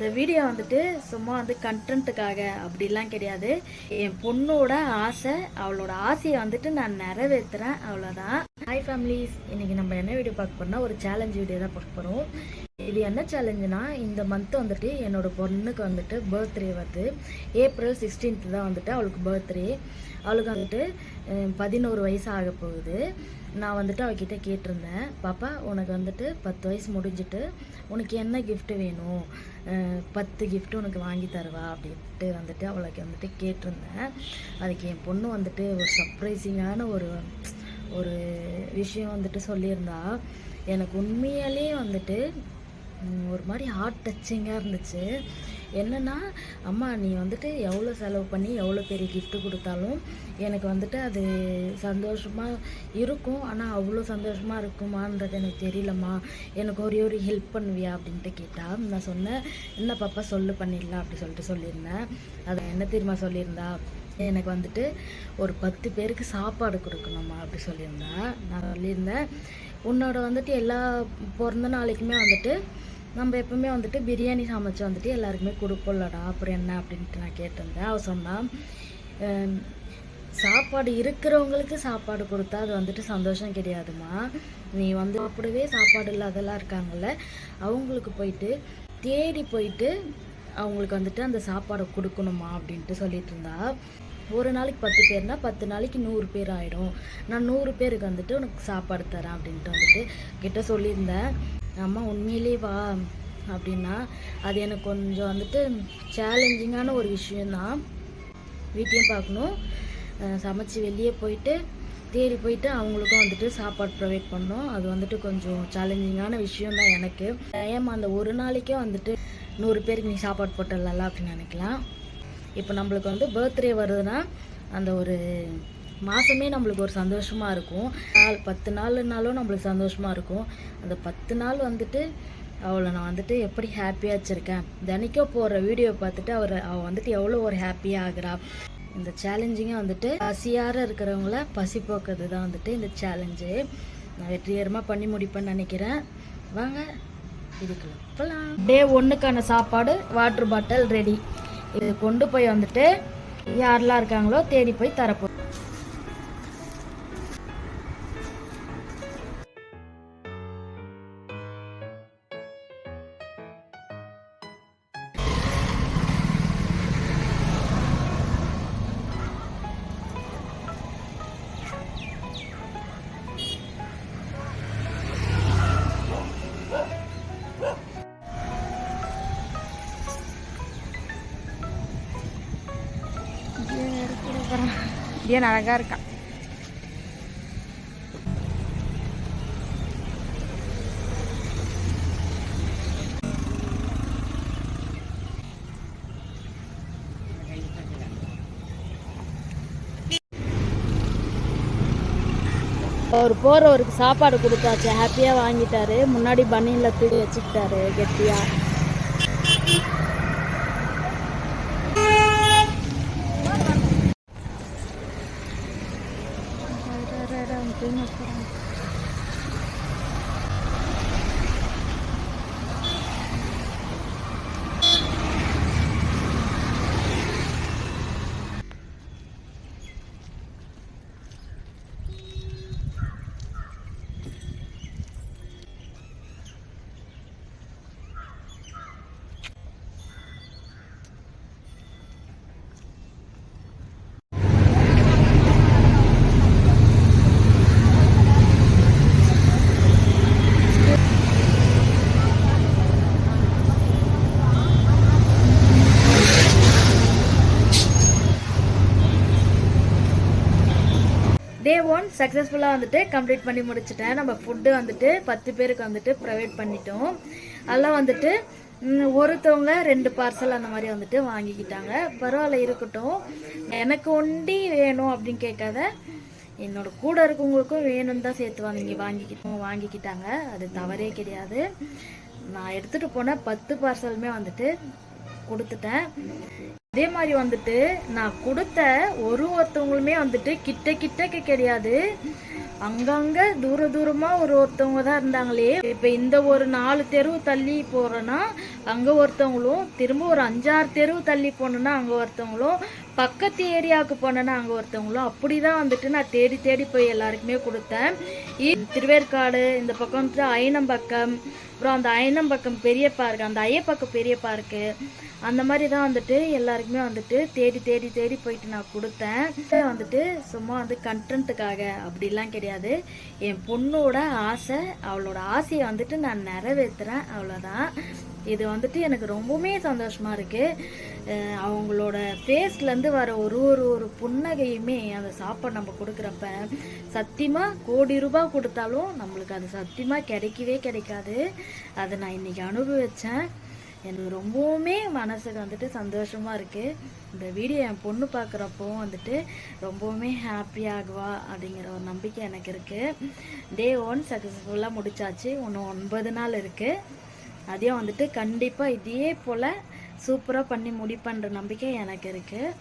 இந்த வீடியோ வந்துட்டு சும்மா வந்து கண்டென்ட்டுக்காக அப்படிலாம் கிடையாது. என் பொண்ணோட ஆசை அவளோட ஆசையை வந்துட்டு நான் நிறைவேற்றுறேன் அவ்வளோதான் ஹாய் ஃபேமிலிஸ் இன்னைக்கு நம்ம என்ன வீடியோ பார்க்க போறோம்னா ஒரு சேலஞ்ச் வீடியோ தான் பார்க்க போகிறோம் இது என்ன சேலஞ்சுனா இந்த மந்த் வந்துட்டு என்னோட பொண்ணுக்கு வந்துட்டு பர்த்டே வருது. ஏப்ரல் சிக்ஸ்டீன்த் தான் வந்துட்டு அவளுக்கு பர்த்டே அவளுக்கு வந்துட்டு பதினோரு வயசு ஆக போகுது. நான் வந்துட்டு அவகிட்ட கேட்டிருந்தேன் பாப்பா உனக்கு வந்துட்டு பத்து வயசு முடிஞ்சிட்டு உனக்கு என்ன கிஃப்ட் வேணும்? பத்து கிஃப்ட் உனக்கு வாங்கி தருவா? அப்படின்ட்டு வந்துட்டு அவளுக்கு வந்துட்டு கேட்டிருந்தேன். அதுக்கு என் பொண்ணு வந்துட்டு ஒரு சர்ப்ரைசிங்கான ஒரு ஒரு விஷயம் வந்துட்டு சொல்லியிருந்தா எனக்கு உண்மையாலே வந்துட்டு ஒரு மாதிரி ஹார்ட் டச்சிங்காக இருந்துச்சு. என்னென்னா அம்மா நீ வந்துட்டு எவ்வளோ செலவு பண்ணி எவ்வளோ பெரிய கிஃப்ட்டு கொடுத்தாலும் எனக்கு வந்துட்டு அது சந்தோஷமாக இருக்கும். ஆனால் அவ்வளோ சந்தோஷமாக இருக்குமான்றது எனக்கு தெரியலம்மா. எனக்கு ஒரே ஒரு ஹெல்ப் பண்ணுவியா அப்படின்ட்டு கேட்டால் நான் சொன்னேன் என்ன பாப்பா சொல்லு பண்ணிடலாம் அப்படி சொல்லிட்டு சொல்லியிருந்தேன். அதை என்ன தெரியுமா சொல்லியிருந்தா? எனக்கு வந்துட்டு ஒரு பத்து பேருக்கு சாப்பாடு கொடுக்கணுமா அப்படி சொல்லியிருந்தேன் நான் சொல்லியிருந்தேன் உன்னோட வந்துட்டு எல்லா பிறந்த நாளைக்குமே வந்துட்டு நம்ம எப்பவுமே வந்துட்டு பிரியாணி சமைச்சு வந்துட்டு எல்லாருக்குமே கொடுப்போம்லடா அப்புறம் என்ன அப்படின்ட்டு நான் கேட்டிருந்தேன். அவ சொன்னா சாப்பாடு இருக்கிறவங்களுக்கு சாப்பாடு கொடுத்தா அது வந்துட்டு சந்தோஷம் கிடையாதுமா நீ வந்து அப்படியே சாப்பாடு இல்லாதெல்லாம் இருக்காங்கல்ல அவங்களுக்கு போயிட்டு தேடி போயிட்டு அவங்களுக்கு வந்துட்டு அந்த சாப்பாடை கொடுக்கணுமா அப்படின்ட்டு சொல்லிட்டு இருந்தா. ஒரு நாளைக்கு பத்து பேர்னா பத்து நாளைக்கு நூறு பேர் ஆகிடும் நான் நூறு பேருக்கு வந்துட்டு உனக்கு சாப்பாடு தரேன் அப்படின்ட்டு வந்துட்டு கிட்ட சொல்லியிருந்தேன். அம்மா உண்மையிலே வா அப்படின்னா அது எனக்கு கொஞ்சம் வந்துட்டு சேலஞ்சிங்கான ஒரு விஷயந்தான் வீட்டையும் பார்க்கணும். சமைச்சு வெளியே போயிட்டு தேடி போயிட்டு அவங்களுக்கும் வந்துட்டு சாப்பாடு ப்ரொவைட் பண்ணோம் அது வந்துட்டு கொஞ்சம் சேலஞ்சிங்கான விஷயம் தான் எனக்கு. ஏமா அந்த ஒரு நாளைக்கே வந்துட்டு நூறு பேருக்கு நீ சாப்பாடு போட்டுடலாம் அப்படின்னு நினைக்கலாம். இப்போ நம்மளுக்கு வந்து பர்த்டே வருதுன்னா அந்த ஒரு மாதமே நம்மளுக்கு ஒரு சந்தோஷமாக இருக்கும். நாள் பத்து நாள்னாலும் நம்மளுக்கு சந்தோஷமாக இருக்கும். அந்த பத்து நாள் வந்துட்டு அவளை நான் வந்துட்டு எப்படி ஹாப்பியாக வச்சுருக்கேன்? தினைக்கும் போடுற வீடியோ பார்த்துட்டு அவர் அவள் வந்துட்டு எவ்வளோ ஒரு ஹாப்பியாக ஆகிறா? இந்த சேலஞ்சிங்காக வந்துட்டு பசியார இருக்கிறவங்கள பசி போக்குறது தான் வந்துட்டு இந்த சேலஞ்சு நான் வெற்றிகரமாக பண்ணி முடிப்பேன்னு நினைக்கிறேன். வாங்க இதுக்குள்ள டே ஒன்றுக்கான சாப்பாடு வாட்டர் பாட்டில் ரெடி இது கொண்டு போய் வந்துட்டு யாரெல்லாம் இருக்காங்களோ தேடி போய் தரப்போ ஏன் அழகா இருக்கான் அவர் போகிறவருக்கு சாப்பாடு கொடுத்தாச்சு ஹாப்பியாக வாங்கிட்டாரு. முன்னாடி பனியில் தூக்கி வச்சுக்கிட்டாரு கெட்டியாக 我真的不 டே ஒன் சக்ஸஸ்ஃபுல்லாக வந்துட்டு கம்ப்ளீட் பண்ணி முடிச்சிட்டேன். நம்ம ஃபுட்டு வந்துட்டு பத்து பேருக்கு வந்துட்டு ப்ரொவைட் பண்ணிட்டோம். அதெல்லாம் வந்துட்டு ஒருத்தவங்க ரெண்டு பார்சல் அந்த மாதிரி வந்துட்டு வாங்கிக்கிட்டாங்க. பரவாயில்ல இருக்கட்டும். எனக்கு ஒண்டி வேணும் அப்படின்னு கேட்காத என்னோட கூட இருக்கவங்களுக்கும் வேணும்னு தான் சேர்த்து வாங்கி வாங்கிக்கிட்டோம் வாங்கிக்கிட்டாங்க. அது தவறே கிடையாது. நான் எடுத்துகிட்டு போன பத்து பார்சலுமே வந்துட்டு கொடுத்துட்டேன். அதே மாதிரி வந்துட்டு நான் கொடுத்த ஒரு ஒருத்தவங்களுமே வந்துட்டு கிட்ட கிட்டக்க கிடையாது. அங்கங்க தூர தூரமா ஒரு ஒருத்தவங்க தான் இருந்தாங்களே. இப்ப இந்த ஒரு நாலு தெருவு தள்ளி போறோன்னா அங்க ஒருத்தவங்களும் திரும்ப ஒரு அஞ்சாறு தெருவு தள்ளி போனேன்னா அங்க ஒருத்தவங்களும் பக்கத்து ஏரியாவுக்கு போனேன்னா அங்க ஒருத்தவங்களும். அப்படிதான் வந்துட்டு நான் தேடி தேடி போய் எல்லாருக்குமே கொடுத்தேன். திருவேற்காடு இந்த பக்கம் வந்துட்டு அயனம்பக்கம் அப்புறம் அந்த அயனம்பக்கம் பெரிய பார்க் அந்த ஐயப்பக்கம் பெரிய பார்க்கு அந்த மாதிரி தான் வந்துட்டு எல்லாருக்குமே வந்துட்டு தேடி தேடி தேடி போயிட்டு நான் கொடுத்தேன். வந்துட்டு சும்மா வந்து கண்டென்ட்டுக்காக அப்படிலாம் கிடையாது. என் பொண்ணோட ஆசை அவளோட ஆசையை வந்துட்டு நான் நிறைவேற்றுறேன் அவ்வளோதான் இது வந்துட்டு எனக்கு ரொம்பவுமே சந்தோஷமாக இருக்குது அவங்களோட ஃபேஸ்லேருந்து வர ஒரு ஒரு ஒரு புன்னகையுமே அந்த சாப்பாடு நம்ம கொடுக்குறப்ப சத்தியமாக கோடி ரூபாய் கொடுத்தாலும் நம்மளுக்கு அது சத்தியமாக கிடைக்கவே கிடைக்காது. அதை நான் இன்னைக்கு அனுபவித்தேன் எனக்கு ரொம்பவுமே மனசுக்கு வந்துட்டு சந்தோஷமா இருக்கு. இந்த வீடியோ என் பொண்ணு பார்க்குறப்போ வந்துட்டு ரொம்பவுமே ஹாப்பி ஆகுவா அப்படிங்கிற ஒரு நம்பிக்கை எனக்கு இருக்கு. டே ஒன் சக்ஸஸ்ஃபுல்லாக முடிச்சாச்சு. இன்னும் ஒன்பது நாள் இருக்கு. அதையும் வந்துட்டு கண்டிப்பாக இதே போல் சூப்பராக பண்ணி முடிப்பன்ற நம்பிக்கை எனக்கு இருக்குது